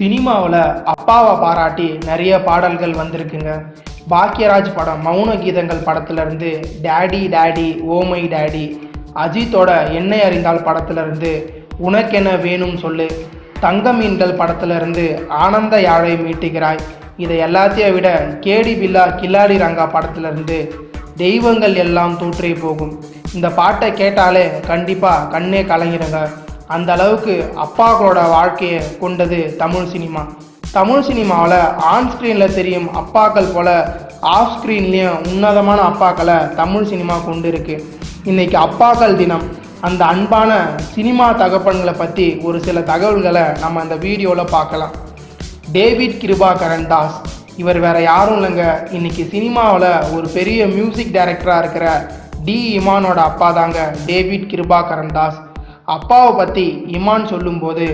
சினிமாவில் அப்பாவை பாராட்டி நிறைய பாடல்கள் வந்திருக்குங்க. பாக்யராஜ் படம் மௌன கீதங்கள் படத்துலேருந்து டேடி டேடி ஓமை டேடி அஜித்தோட என்னை அறிந்தால் படத்துலேருந்து உனக்கென வேணும் சொல்லு தங்க மீன்கள் படத்துலேருந்து ஆனந்த யாழை மீட்டுகிறாய் இதை எல்லாத்தையும் விட கேடி பில்லா கில்லாடி ரங்கா படத்துலேருந்து தெய்வங்கள் எல்லாம் தோற்றே போகும் இந்த பாட்டை கேட்டாலே கண்டிப்பாக கண்ணே கலங்கிருங்க. அந்த அளவுக்கு அப்பாக்களோட வாழ்க்கையை கொண்டது தமிழ் சினிமா. தமிழ் சினிமாவில் ஆன் ஸ்க்ரீனில் தெரியும் அப்பாக்கள் போல் ஆஃப் ஸ்க்ரீன்லேயும் உன்னதமான அப்பாக்களை தமிழ் சினிமா கொண்டு இருக்கு. இன்றைக்கி அப்பாக்கள் தினம். அந்த அன்பான சினிமா தகப்பன்களை பற்றி ஒரு சில தகவல்களை நம்ம அந்த வீடியோவில் பார்க்கலாம். டேவிட் கிருபாகரன் தாஸ். இவர் வேறு யாரும் இல்லைங்க. இன்றைக்கி சினிமாவில் ஒரு பெரிய மியூசிக் டைரக்டராக இருக்கிற டி இமானோட அப்பா தாங்க டேவிட் கிருபாகரன் தாஸ். அப்பாவை பற்றி இமான் சொல்லும்போது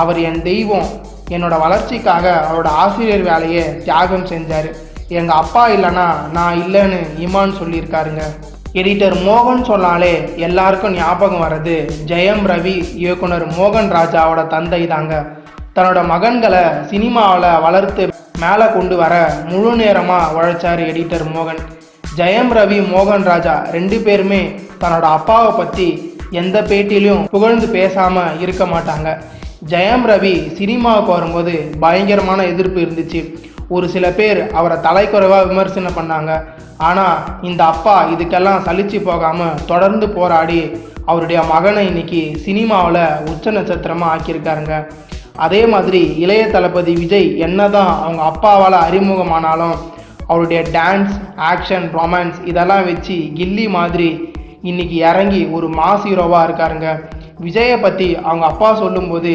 அவர் என் தெய்வம் என்னோட வளர்ச்சிக்காக அவரோட ஆசிரியர் வேலையை தியாகம் செஞ்சார். எங்கள் அப்பா இல்லைன்னா நான் இல்லைன்னு இமான் சொல்லியிருக்காருங்க. எடிட்டர் மோகன் சொன்னாலே எல்லாருக்கும் ஞாபகம் வர்றது ஜெயம் ரவி இயக்குனர் மோகன் ராஜாவோட தந்தை தாங்க. தன்னோட மகன்களை சினிமாவில் வளர்த்து மேலே கொண்டு வர முழு நேரமாக உழைச்சார் எடிட்டர் மோகன். ஜெயம் ரவி மோகன் ராஜா ரெண்டு பேருமே தன்னோட அப்பாவை பற்றி எந்த பேட்டிலையும் புகழ்ந்து பேசாமல் இருக்க மாட்டாங்க. ஜெயம் ரவி சினிமாவுக்கு வரும்போது பயங்கரமான எதிர்ப்பு இருந்துச்சு. ஒரு சில பேர் அவரை தலைக்குறைவாக விமர்சனம் பண்ணாங்க. ஆனால் இந்த அப்பா இதுக்கெல்லாம் சலிச்சு போகாமல் தொடர்ந்து போராடி அவருடைய மகனை இன்னைக்கு சினிமாவில் உச்ச நட்சத்திரமாக ஆக்கியிருக்காருங்க. அதே மாதிரி இளைய தளபதி விஜய் என்னதான் அவங்க அப்பாவால் அறிமுகமானாலும் அவருடைய டான்ஸ் ஆக்ஷன் ரொமான்ஸ் இதெல்லாம் வச்சு கில்லி மாதிரி இன்னைக்கு இறங்கி ஒரு மாஸ் ஹீரோவாக இருக்காருங்க. விஜயை பற்றி அவங்க அப்பா சொல்லும்போது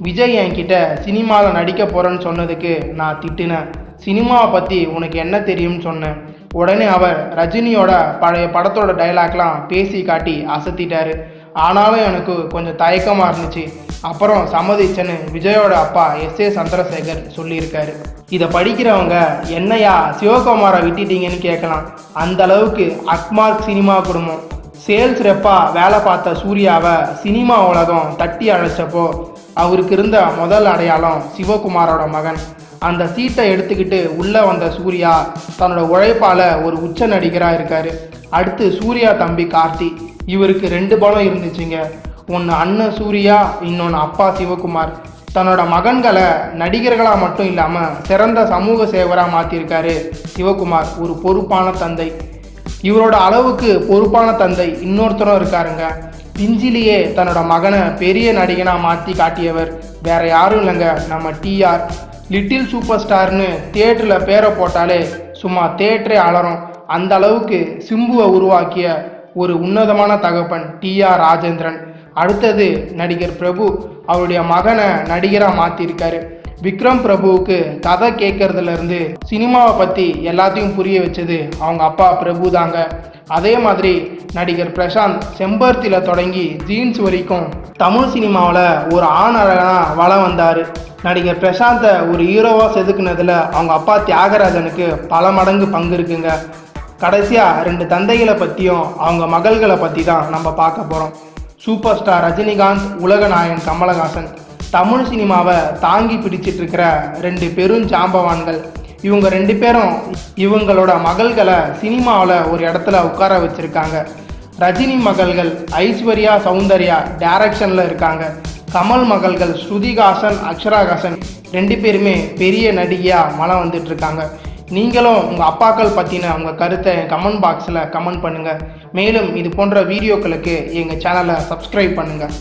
விஜய் என்கிட்ட சினிமாவில் நடிக்க போகிறேன்னு சொன்னதுக்கு நான் திட்டினேன். சினிமாவை பற்றி உனக்கு என்ன தெரியும்னு சொன்னேன். உடனே அவர் ரஜினியோட பழைய படத்தோட டைலாக்லாம் பேசி காட்டி அசத்திட்டாரு. ஆனாலும் எனக்கு கொஞ்சம் தயக்கமாக இருந்துச்சு. அப்புறம் சம்மதிச்சேன்னு விஜயோட அப்பா எஸ் ஏ சந்திரசேகர் சொல்லியிருக்காரு. இதை படிக்கிறவங்க என்னையா சிவகுமாரை விட்டுட்டீங்கன்னு கேட்கலாம். அந்த அளவுக்கு அக்மார்க் சினிமா குடும்பம். சேல்ஸ் ரெப்பாக வேலை பார்த்த சூர்யாவை சினிமா உலகம் தட்டி அழைச்சப்போ அவருக்கு இருந்த முதல் அடையாளம் சிவகுமாரோட மகன். அந்த சீட்டை எடுத்துக்கிட்டு உள்ளே வந்த சூர்யா தன்னோட உழைப்பால் ஒரு உச்ச நடிகராக இருக்கார். அடுத்து சூர்யா தம்பி கார்த்தி. இவருக்கு ரெண்டு படம் இருந்துச்சுங்க. ஒன்று அண்ணன் சூர்யா இன்னொன்று அப்பா சிவகுமார். தன்னோட மகன்களை நடிகர்களாக மட்டும் இல்லாமல் சிறந்த சமூக சேவராக மாற்றியிருக்காரு சிவகுமார் ஒரு பொறுப்பான தந்தை. இவரோட அளவுக்கு பொறுப்பான தந்தை இன்னொருத்தரும் இருக்காருங்க. பிஞ்சிலேயே தன்னோட மகனை பெரிய நடிகனாக மாற்றி காட்டியவர் வேற யாரும் இல்லைங்க நம்ம டிஆர் லிட்டில் சூப்பர் ஸ்டார்னு தேட்டரில் பேரை போட்டாலே சும்மா தேட்டரே அலறும். அந்த அளவுக்கு சிம்புவை உருவாக்கிய ஒரு உன்னதமான தகப்பன் டிஆர் ராஜேந்திரன். அடுத்தது நடிகர் பிரபு. அவருடைய மகனை நடிகராக மாற்றிருக்காரு விக்ரம் பிரபுவுக்கு கதை கேட்கறதுலேருந்து சினிமாவை பற்றி எல்லாத்தையும் புரிய வச்சது அவங்க அப்பா பிரபு தாங்க. அதே மாதிரி நடிகர் பிரசாந்த் செம்பருத்தியில் தொடங்கி ஜீன்ஸ் வரைக்கும் தமிழ் சினிமாவில் ஒரு ஆண் அழகனா வளம் வந்தார். நடிகர் பிரசாந்தை ஒரு ஹீரோவாக செதுக்குனதில் அவங்க அப்பா தியாகராஜனுக்கு பல மடங்கு பங்கு இருக்குங்க. கடைசியாக ரெண்டு தந்தைகளை பற்றியும் அவங்க மகள்களை பற்றி தான் நம்ம பார்க்க போகிறோம் சூப்பர் ஸ்டார் ரஜினிகாந்த் உலகநாயகன் கமலஹாசன். தமிழ் சினிமாவை தாங்கி பிடிச்சிட்டு இருக்கிற ரெண்டு பெரும் ஜாம்பவான்கள். இவங்க ரெண்டு பேரும் இவங்களோட மகள்களை சினிமாவில் ஒரு இடத்துல உட்கார வச்சுருக்காங்க. ரஜினி மகள்கள் ஐஸ்வர்யா சௌந்தர்யா டைரக்ஷனில் இருக்காங்க. கமல் மகள்கள் ஸ்ருதிகாசன் அக்ஷராகாசன் ரெண்டு பேருமே பெரிய நடிகையாக மலம் வந்துட்டுருக்காங்க. நீங்களும் உங்கள் அப்பாக்கள் பற்றின உங்கள் கருத்தை கமெண்ட் பாக்ஸில் கமெண்ட் பண்ணுங்கள் மேலும் இது போன்ற வீடியோக்களுக்கு எங்கள் சேனலை சப்ஸ்கிரைப் பண்ணுங்கள்